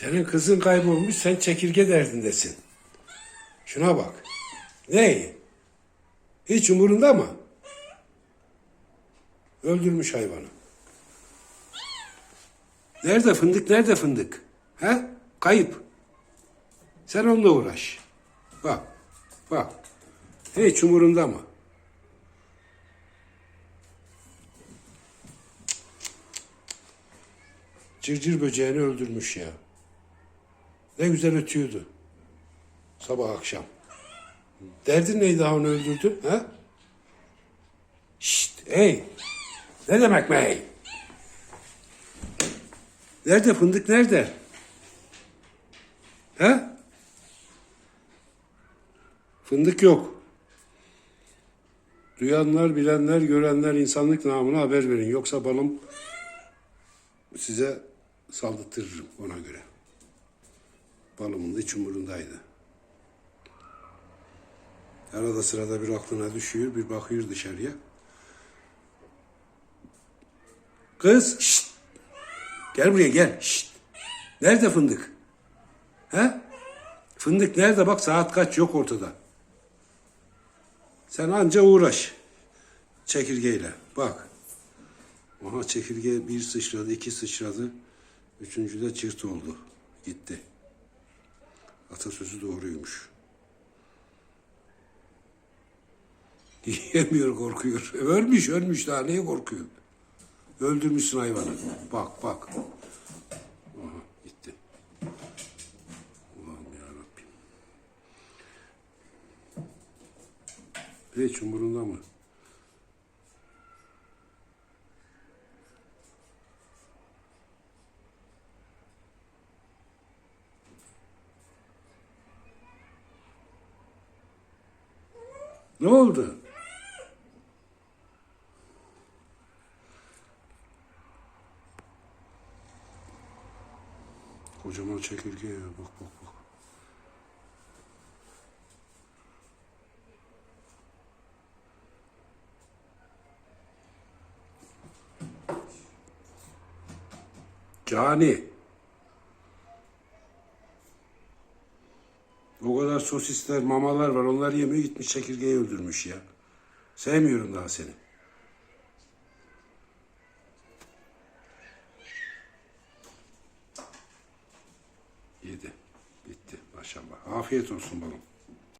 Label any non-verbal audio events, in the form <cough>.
Senin kızın kaybolmuş, sen çekirge derdindesin. Şuna bak. Ne? Hiç umurunda mı? Öldürmüş hayvanı. Nerede fındık, nerede fındık? He? Kayıp. Sen onunla uğraş. Bak, bak. Hiç umurunda mı? Cırcır böceğini öldürmüş ya. Ne güzel ötüyordu. Sabah akşam. Derdin neydi daha onu öldürdün? Ha? Şşt, hey. Ne demek be hey? Nerede fındık nerede? Ha? Fındık yok. Duyanlar, bilenler, görenler insanlık namına haber verin. Yoksa balım size saldırtırırım ona göre. Balımın hiç umurundaydı. Arada sırada bir aklına düşüyor, bir bakıyor dışarıya. Kız, şşt! Gel buraya gel, şşt! Nerede fındık? He? Fındık nerede? Bak saat kaç yok ortada. Sen anca uğraş. Çekirgeyle. Bak. Aha çekirge bir sıçradı, iki sıçradı. Üçüncü de çırt oldu. Gitti. Atasözü doğruymuş. <laughs> Yiyemiyor korkuyor. Ölmüş ölmüş daha neye korkuyor? Öldürmüşsün hayvanı. Bak bak. Aha gitti. Allah'ım yarabbim. Hiç umurunda mı? Ne oldu? Kocaman çekirge ya bak bak bak. Cani. O kadar sosisler, mamalar var. Onlar yemiyor gitmiş çekirgeyi öldürmüş ya. Sevmiyorum daha seni. Yedi. Bitti. Maşallah. Afiyet olsun balım.